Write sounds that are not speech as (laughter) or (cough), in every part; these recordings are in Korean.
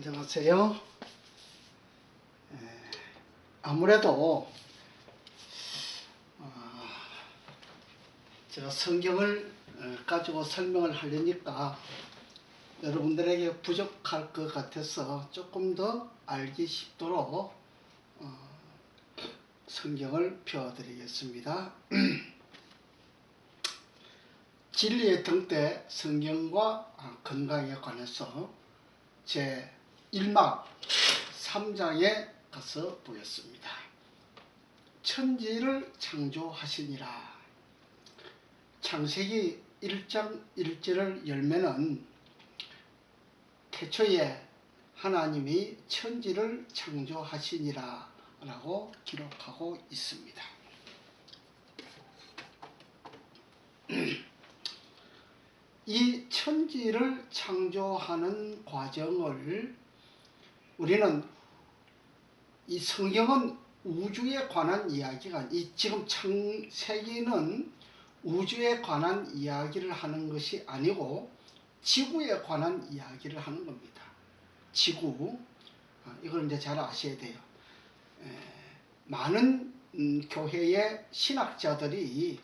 안녕하세요. 에, 아무래도 어, 제가 성경을 어, 가지고 설명을 하려니까 여러분들에게 부족할 것 같아서 조금 더 알기 쉽도록 어, 성경을 펴드리겠습니다. (clears throat) 진리의 등대 성경과 아, 건강에 관해서 제 1막 3장에 가서 보겠습니다. 천지를 창조하시니라. 창세기 1장 1절을 열면은 태초에 하나님이 천지를 창조하시니라 라고 기록하고 있습니다. (clears throat) 이 천지를 창조하는 과정을 우리는 이 성경은 우주에 관한 이야기가 이 지금 창세기는 우주에 관한 이야기를 하는 것이 아니고 지구에 관한 이야기를 하는 겁니다. 지구 아, 이걸 이제 잘 아셔야 돼요. 에, 많은 음, 교회의 신학자들이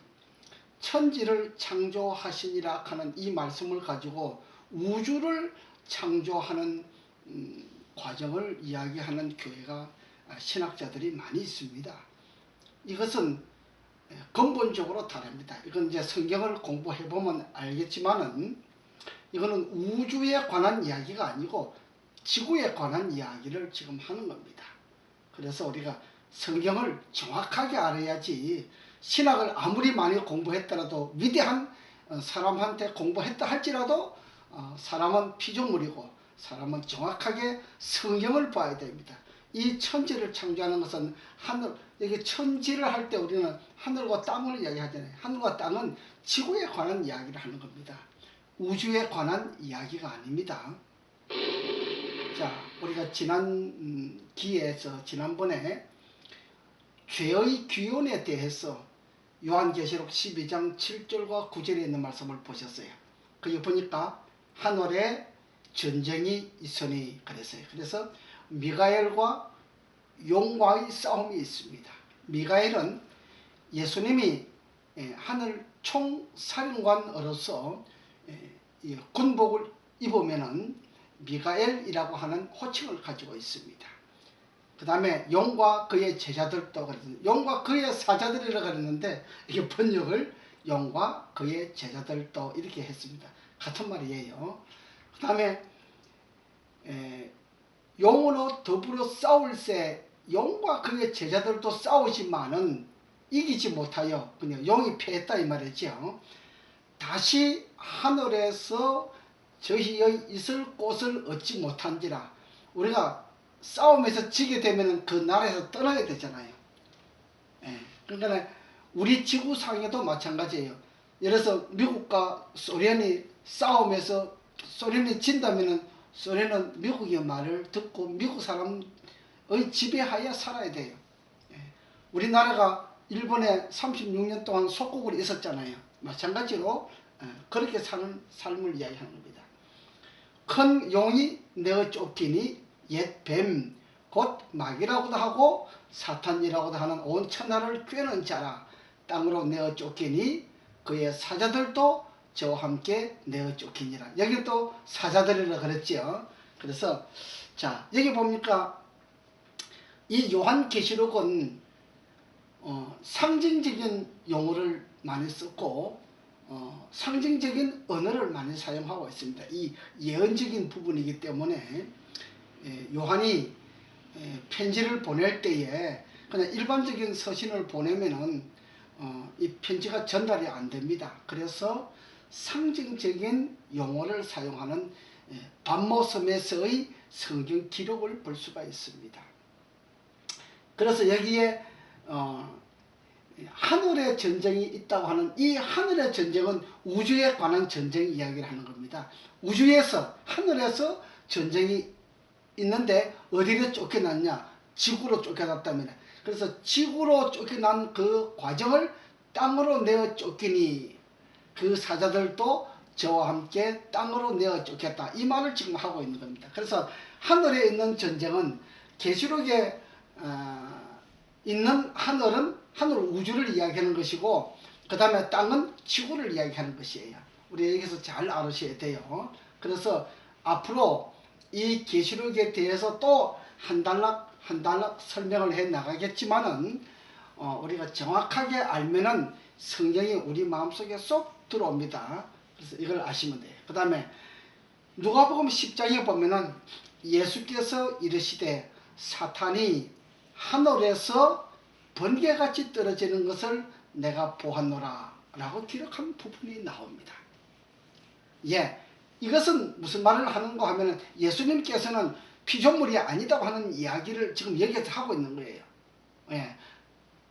천지를 창조하시니라 하는 이 말씀을 가지고 우주를 창조하는 음, 과정을 이야기하는 교회가 아, 신학자들이 많이 있습니다. 이것은 예, 근본적으로 다릅니다. 이건 이제 성경을 공부해 보면 알겠지만은 이거는 우주에 관한 이야기가 아니고 지구에 관한 이야기를 지금 하는 겁니다. 그래서 우리가 성경을 정확하게 알아야지 신학을 아무리 많이 공부했더라도 위대한 어, 사람한테 공부했다 할지라도 어, 사람은 피조물이고 사람은 정확하게 성경을 봐야 됩니다. 이 천지를 창조하는 것은 하늘 여기 천지를 할 때 우리는 하늘과 땅을 이야기하잖아요. 하늘과 땅은 지구에 관한 이야기를 하는 겁니다. 우주에 관한 이야기가 아닙니다. 자, 우리가 지난 음, 기에서 지난번에 죄의 기원에 대해서 요한계시록 12장 7절과 9절에 있는 말씀을 보셨어요. 거기 보니까 하늘에 전쟁이 있으니 그랬어요. 그래서 미가엘과 용과의 싸움이 있습니다. 미가엘은 예수님이 예, 하늘 총사령관으로서 예, 군복을 입으면은 미가엘이라고 하는 호칭을 가지고 있습니다. 그 다음에 용과 그의 제자들도 그랬는데 용과 그의 사자들이라 그랬는데 이게 번역을 용과 그의 제자들도 이렇게 했습니다. 같은 말이에요. 그 다음에 용으로 더불어 싸울새 용과 그의 제자들도 싸우지만은 이기지 못하여 그냥 용이 패했다 이 말이죠. 다시 하늘에서 저희의 있을 곳을 얻지 못한지라 우리가 싸움에서 지게 되면 그 나라에서 떠나야 되잖아요. 예. 그러니까 우리 지구상에도 마찬가지예요. 예를 들어서 미국과 소련이 싸움에서 소련이 진다면은 소련은 미국의 말을 듣고 미국 사람의 지배하에 살아야 돼요. 예. 우리나라가 일본에 36년 동안 속국으로 있었잖아요. 마찬가지로 예, 그렇게 사는 삶을 이야기하는 겁니다. 큰 용이 내어 쫓기니 옛 뱀, 곧 마귀라고도 하고 사탄이라고도 하는 온 천하를 꿰는 자라 땅으로 내어 쫓기니 그의 사자들도 저와 함께 내어 쫓기니라. 여기 또 사자들이라 그랬죠. 그래서 자 여기 보니까 이 요한계시록은 어, 상징적인 용어를 많이 썼고 어, 상징적인 언어를 많이 사용하고 있습니다. 이 예언적인 부분이기 때문에 예, 요한이 예, 편지를 보낼 때에 그냥 일반적인 서신을 보내면은 어, 이 편지가 전달이 안 됩니다. 그래서 상징적인 용어를 사용하는 예, 반모섬에서의 성경 기록을 볼 수가 있습니다. 그래서 여기에 어, 하늘의 전쟁이 있다고 하는 이 하늘의 전쟁은 우주에 관한 전쟁 이야기를 하는 겁니다. 우주에서 하늘에서 전쟁이 있는데 어디로 쫓겨났냐? 지구로 쫓겨났다면 그래서 지구로 쫓겨난 그 과정을 땅으로 내어 쫓기니 그 사자들도 저와 함께 땅으로 내어 쫓겼다. 이 말을 지금 하고 있는 겁니다. 그래서 하늘에 있는 전쟁은 계시록에 어, 있는 하늘은 하늘 우주를 이야기하는 것이고 그 다음에 땅은 지구를 이야기하는 것이에요. 우리 여기서 잘 알으셔야 돼요. 그래서 앞으로 이 계시록에 대해서 또 한 단락 한 단락 설명을 해 나가겠지만은 어, 우리가 정확하게 알면은 성경이 우리 마음속에 쏙 들어옵니다. 그래서 이걸 아시면 돼요. 그 다음에 누가복음 10장에 보면은 예수께서 이르시되 사탄이 하늘에서 번개같이 떨어지는 것을 내가 보았노라 라고 기록한 부분이 나옵니다. 예, 이것은 무슨 말을 하는가 하면은 예수님께서는 피조물이 아니다고 하는 이야기를 지금 여기서 하고 있는 거예요. 예,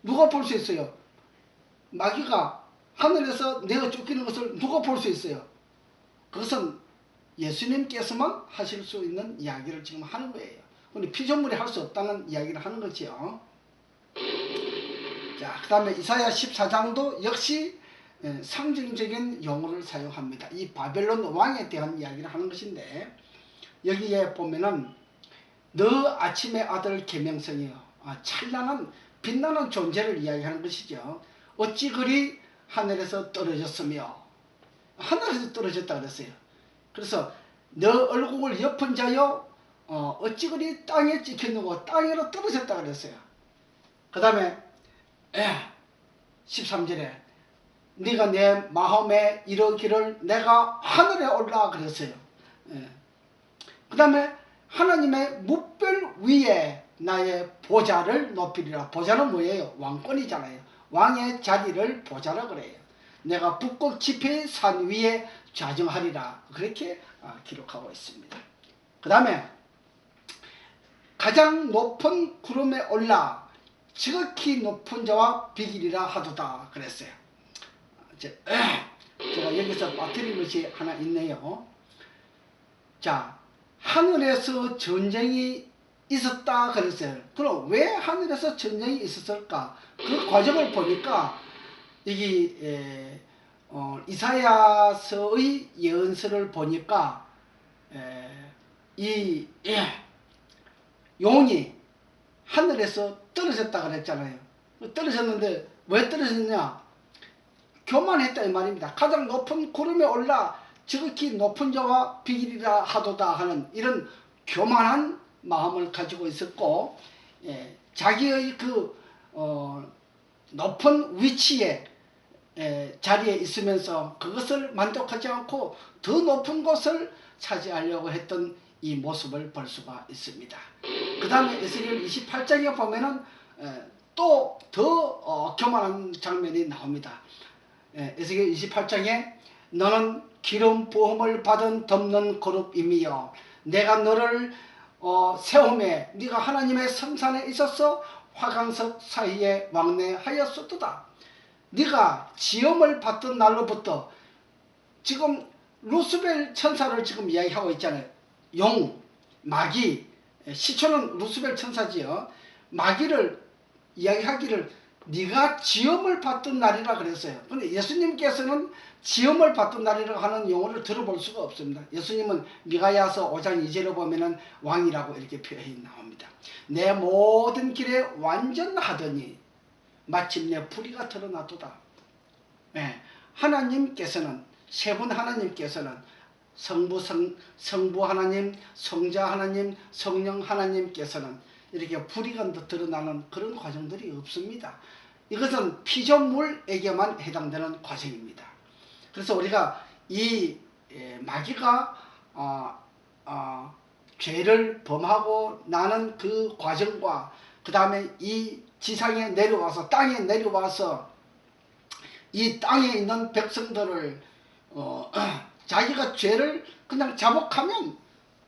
누가 볼 수 있어요? 마귀가 하늘에서 내어 쫓기는 것을 누가 볼 수 있어요? 그것은 예수님께서만 하실 수 있는 이야기를 지금 하는 거예요. 근데 피조물이 할 수 없다는 이야기를 하는 거죠. 자, 그 다음에 이사야 14장도 역시 예, 상징적인 용어를 사용합니다. 이 바벨론 왕에 대한 이야기를 하는 것인데 여기에 보면은 너 아침의 아들 계명성이요. 아, 찬란한 빛나는 존재를 이야기하는 것이죠. 어찌 그리 하늘에서 떨어졌으며 하늘에서 떨어졌다 그랬어요. 그래서 너 얼굴을 엎은 자여 어, 어찌 그리 땅에 찍혔는고 땅으로 떨어졌다 그랬어요. 그 다음에 13절에 네가 내 마음에 이르기를 내가 하늘에 올라 그랬어요. 그 다음에 하나님의 무별 위에 나의 보좌를 높이리라. 보좌는 뭐예요? 왕권이잖아요. 왕의 자리를 보좌라 그래요. 내가 북극 지폐의 산 위에 좌정하리라. 그렇게 아, 기록하고 있습니다. 그 다음에 가장 높은 구름에 올라 지극히 높은 자와 비기리라 하도다 그랬어요. 이제, (clears throat) 제가 여기서 빠뜨린 것이 하나 있네요. 자, 하늘에서 전쟁이 있었다 그랬어요. 그럼 왜 하늘에서 전쟁이 있었을까? 그 과정을 보니까 여기 에, 어, 이사야서의 예언서를 보니까 에, 이 예, 용이 하늘에서 떨어졌다 그랬잖아요. 떨어졌는데 왜 떨어졌냐? 교만했다 이 말입니다. 가장 높은 구름에 올라 지극히 높은 자와 비길이라 하도다 하는 이런 교만한 마음을 가지고 있었고 예, 자기의 그 어, 높은 위치에 에, 자리에 있으면서 그것을 만족하지 않고 더 높은 곳을 차지하려고 했던 이 모습을 볼 수가 있습니다. 그 다음에 에스겔 28장에 보면은 또더 어, 교만한 장면이 나옵니다. 에, 에스겔 28장에 너는 기름 부음을 받은 덮는 그룹임이여 내가 너를 어, 세움에 네가 하나님의 성산에 있어서 화강석 사이에 왕래하였었도다. 네가 지음을 받던 날로부터 지금 루스벨 천사를 지금 이야기하고 있잖아요. 용, 마귀, 시초는 루스벨 천사지요. 마귀를 이야기하기를 네가 지음을 받던 날이라 그랬어요. 근데 예수님께서는 지음을 받던 날이라고 하는 용어를 들어볼 수가 없습니다. 예수님은 미가야서 5장 2절에 보면은 왕이라고 이렇게 표현이 나옵니다. 내 모든 길에 완전하더니 마침내 불의가 드러나도다. 네, 하나님께서는 세 분 하나님께서는 성부 성, 성부 하나님, 성자 하나님, 성령 하나님께서는 이렇게 불의가 드러나는 그런 과정들이 없습니다. 이것은 피조물에게만 해당되는 과정입니다. 그래서 우리가 이 마귀가 어, 어, 죄를 범하고 나는 그 과정과 그 다음에 이 지상에 내려와서 땅에 내려와서 이 땅에 있는 백성들을 어, (clears throat) 자기가 죄를 그냥 자복하면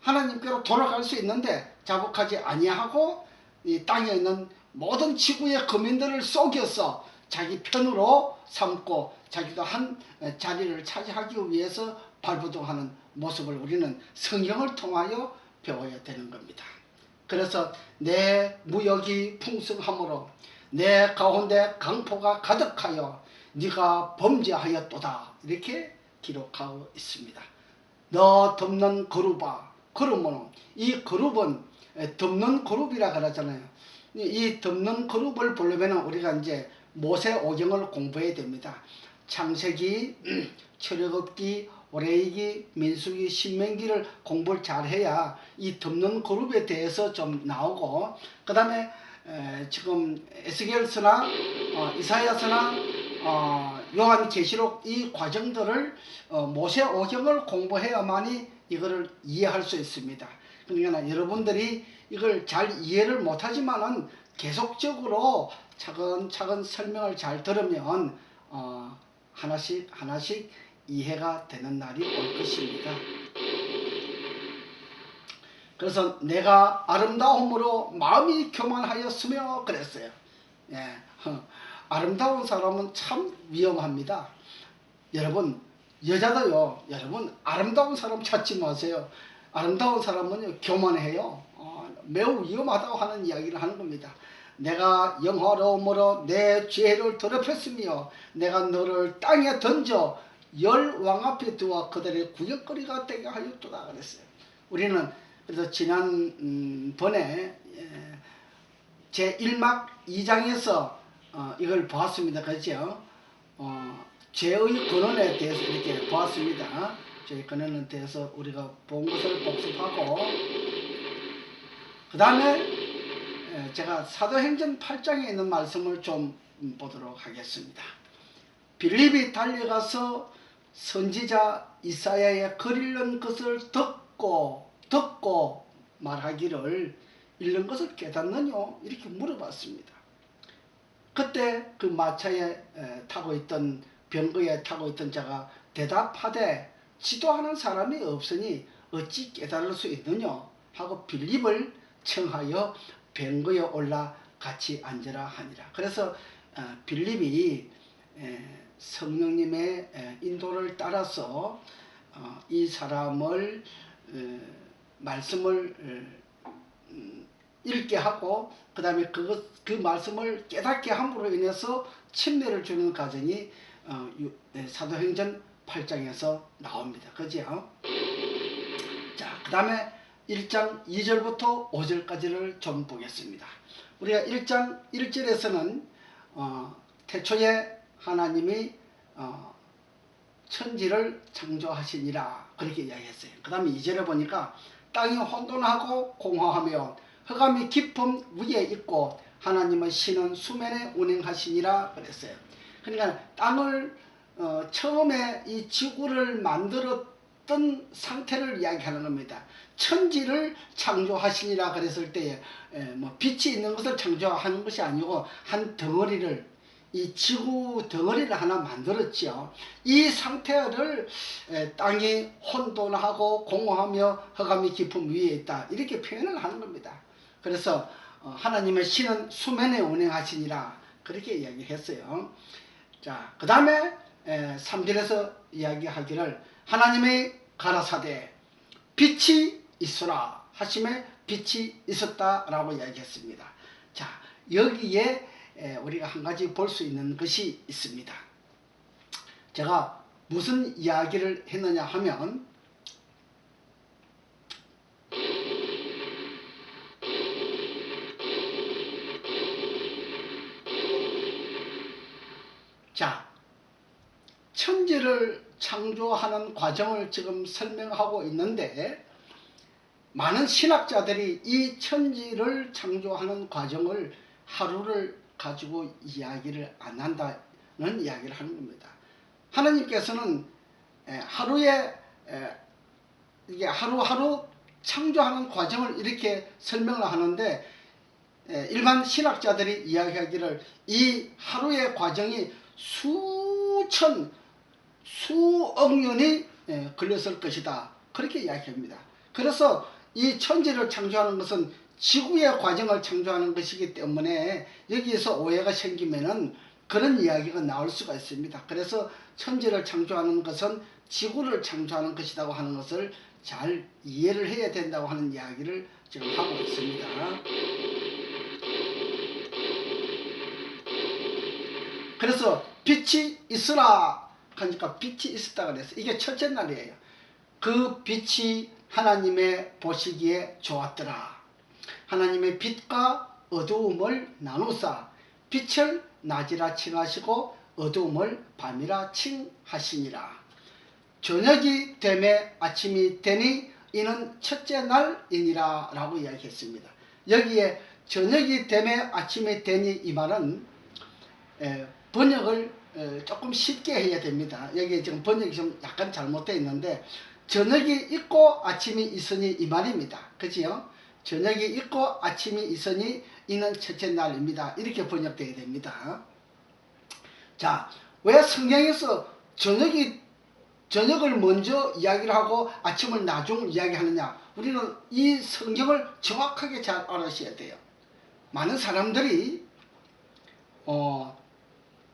하나님께로 돌아갈 수 있는데 자복하지 아니하고 이 땅에 있는 모든 지구의 거민들을 속여서 자기 편으로 삼고 자기도 한 자리를 차지하기 위해서 발부동하는 모습을 우리는 성경을 통하여 배워야 되는 겁니다. 그래서 내 무역이 풍성함으로 내 가운데 강포가 가득하여 네가 범죄하였도다 이렇게 기록하고 있습니다. 너 덮는 거루바 그러면 이 그룹은 에, 덮는 그룹이라 그러잖아요. 이- 이 덮는 그룹을 보려면 우리가 이제 모세 오경을 공부해야 됩니다. 창세기, (clears throat) 출애굽기, 오레이기, 민수기, 신명기를 공부를 잘 해야 이 덮는 그룹에 대해서 좀 나오고 그 다음에 에, 지금 에스겔서나 어, 이사야서나 어, 요한계시록 이 과정들을 어, 모세 오경을 공부해야만이 이거를 이해할 수 있습니다. 그러니까 여러분들이 이걸 잘 이해를 못하지만은 계속적으로 차근차근 설명을 잘 들으면 어, 하나씩 하나씩 이해가 되는 날이 올 것입니다. 그래서 내가 아름다움으로 마음이 교만하였으며 그랬어요. 예, 어, 아름다운 사람은 참 위험합니다. 여러분 여자도요. 여러분 아름다운 사람 찾지 마세요. 아름다운 사람은요 교만해요. 어, 매우 위험하다고 하는 이야기를 하는 겁니다. 내가 영화로움으로 내 죄를 더럽혔으며 내가 너를 땅에 던져 열 왕 앞에 두어 그들의 구역거리가 되게 하였도다 그랬어요. 우리는 그래서 지난 음, 번에 예, 제 1막 2장에서 어, 이걸 보았습니다. 그렇죠? 어, 죄의 근원에 대해서 이렇게 보았습니다. 죄의 근원에 대해서 우리가 본 것을 복습하고 그 다음에 제가 사도행전 8장에 있는 말씀을 좀 보도록 하겠습니다. 빌립이 달려가서 선지자 이사야의 글 읽는 것을 듣고 듣고 말하기를 읽는 것을 깨닫느뇨 이렇게 물어봤습니다. 그때 그 마차에 에, 타고 있던 병거에 타고 있던 자가 대답하되 지도하는 사람이 없으니 어찌 깨달을 수 있느냐 하고 빌립을 청하여 병거에 올라 같이 앉으라 하니라. 그래서 어, 빌립이 에, 성령님의 에, 인도를 따라서 어, 이 사람을 에, 말씀을 에, 음, 읽게 하고 그 다음에 그것 그 말씀을 깨닫게 함으로 인해서 침례를 주는 과정이 어, 사도행전 8장에서 나옵니다. 그죠? 자, 그 다음에 1장 2절부터 5절까지를 좀 보겠습니다. 우리가 1장 1절에서는 어, 태초에 하나님이 어, 천지를 창조하시니라 그렇게 이야기했어요. 그 다음에 2절에 보니까 땅이 혼돈하고 공허하며 흑암이 깊음 위에 있고 하나님의 신은 수면에 운행하시니라 그랬어요. 그러니까 땅을 어, 처음에 이 지구를 만들었 던 상태를 이야기하는 겁니다. 천지를 창조하시니라 그랬을 때에 에, 뭐 빛이 있는 것을 창조하는 것이 아니고 한 덩어리를 이 지구 덩어리를 하나 만들었지요. 이 상태를 에, 땅이 혼돈하고 공허하며 흑암이 깊은 위에 있다. 이렇게 표현을 하는 겁니다. 그래서 어, 하나님의 신은 수면에 운행하시니라 그렇게 이야기했어요. 자, 그 다음에 3절에서 이야기하기를 하나님의 가라사대 빛이 있으라 하심에 빛이 있었다라고 이야기했습니다. 자, 여기에 에, 우리가 한 가지 볼 수 있는 것이 있습니다. 제가 무슨 이야기를 했느냐 하면 자, 천지를 창조하는 과정을 지금 설명하고 있는데 많은 신학자들이 이 천지를 창조하는 과정을 하루를 가지고 이야기를 안 한다는 이야기를 하는 겁니다. 하나님께서는 에, 하루에 에, 이게 하루하루 창조하는 과정을 이렇게 설명을 하는데 에, 일반 신학자들이 이야기하기를 이 하루의 과정이 수천 수억 년이 에, 걸렸을 것이다 그렇게 이야기합니다. 그래서 이 천지를 창조하는 것은 지구의 과정을 창조하는 것이기 때문에 여기에서 오해가 생기면은 그런 이야기가 나올 수가 있습니다. 그래서 천지를 창조하는 것은 지구를 창조하는 것이라고 하는 것을 잘 이해를 해야 된다고 하는 이야기를 지금 하고 있습니다. 그래서 빛이 있으라 하니까 빛이 있었다 그랬어요. 이게 첫째 날이에요. 그 빛이 하나님의 보시기에 좋았더라. 하나님의 빛과 어두움을 나누사 빛을 낮이라 칭하시고 어두움을 밤이라 칭하시니라. 저녁이 되매 아침이 되니 이는 첫째 날이니라 라고 이야기했습니다. 여기에 저녁이 되매 아침이 되니 이 말은 에, 번역을 에, 조금 쉽게 해야 됩니다. 여기 지금 번역이 좀 약간 잘못되어 있는데 저녁이 있고 아침이 있으니 이 말입니다. 그지요? 저녁이 있고 아침이 있으니 이는 첫째 날입니다. 이렇게 번역되어야 됩니다. 자, 왜 성경에서 저녁이 저녁을 먼저 이야기를 하고 아침을 나중 이야기하느냐? 우리는 이 성경을 정확하게 잘 알아셔야 돼요. 많은 사람들이 어,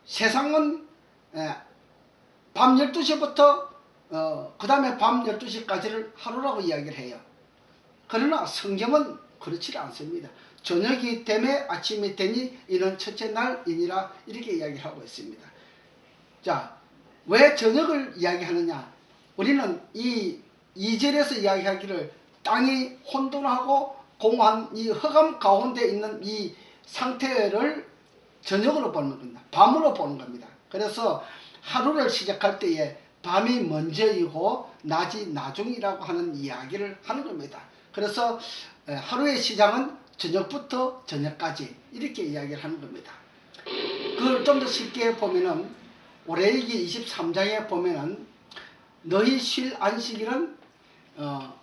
세상은 에, 밤 12시부터 어, 그 다음에 밤 12시까지를 하루라고 이야기를 해요. 그러나 성경은 그렇지 않습니다. 저녁이 되매 아침이 되니 이는 첫째 날이니라 이렇게 이야기를 하고 있습니다. 자, 왜 저녁을 이야기하느냐? 우리는 이 2절에서 이야기하기를 땅이 혼돈하고 공한 이 흑암 가운데 있는 이 상태를 저녁으로 보는 겁니다. 밤으로 보는 겁니다. 그래서 하루를 시작할 때에 밤이 먼저이고 낮이 나중이라고 하는 이야기를 하는 겁니다. 그래서 에, 하루의 시작은 저녁부터 저녁까지 이렇게 이야기를 하는 겁니다. 그걸 좀 더 쉽게 보면은 올해이기 23장에 보면은 너희 쉴 안식일은 어,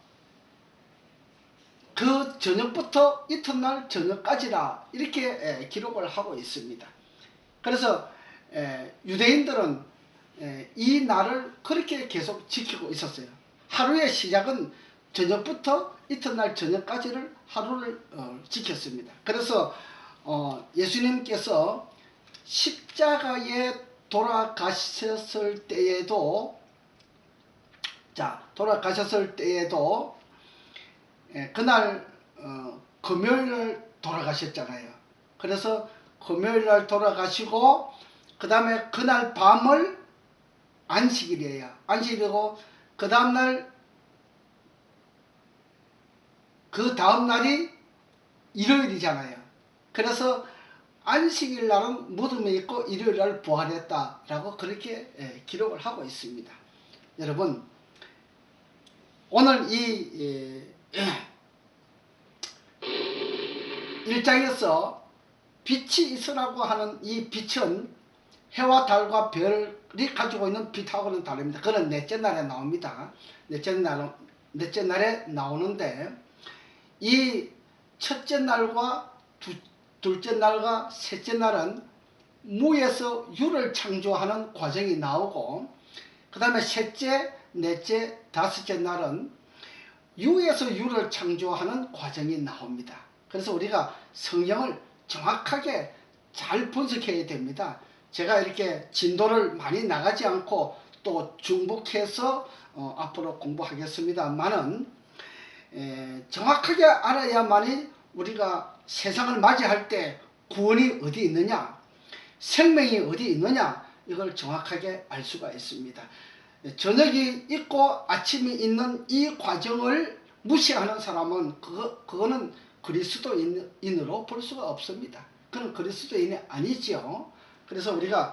그 저녁부터 이튿날 저녁까지라 이렇게 에, 기록을 하고 있습니다. 그래서 에, 유대인들은 에, 이 날을 그렇게 계속 지키고 있었어요. 하루의 시작은 저녁부터 이튿날 저녁까지를 하루를 어, 지켰습니다. 그래서 어, 예수님께서 십자가에 돌아가셨을 때에도 자 돌아가셨을 때에도 예, 그날 어, 금요일날 돌아가셨잖아요. 그래서 금요일날 돌아가시고 그 다음에 그날 밤을 안식일이에요. 안식일이고 그 다음날 그 다음날이 일요일이잖아요. 그래서 안식일 날은 무덤에 있고 일요일 날 부활했다라고 그렇게 예, 기록을 하고 있습니다. 여러분 오늘 이 예, 1장에서 빛이 있으라고 하는 이 빛은 해와 달과 별이 가지고 있는 빛하고는 다릅니다. 그는 넷째 날에 나옵니다. 넷째 날 넷째 날에 나오는데 이 첫째 날과 두, 둘째 날과 셋째 날은 무에서 유를 창조하는 과정이 나오고 그 다음에 셋째, 넷째, 다섯째 날은 유에서 유를 창조하는 과정이 나옵니다. 그래서 우리가 성경을 정확하게 잘 분석해야 됩니다. 제가 이렇게 진도를 많이 나가지 않고 또 중복해서 어, 앞으로 공부하겠습니다만은 에, 정확하게 알아야만이 우리가 세상을 맞이할 때 구원이 어디 있느냐, 생명이 어디 있느냐 이걸 정확하게 알 수가 있습니다. 저녁이 있고 아침이 있는 이 과정을 무시하는 사람은 그거, 그거는 그리스도인으로 볼 수가 없습니다. 그는 그리스도인이 아니지요. 그래서 우리가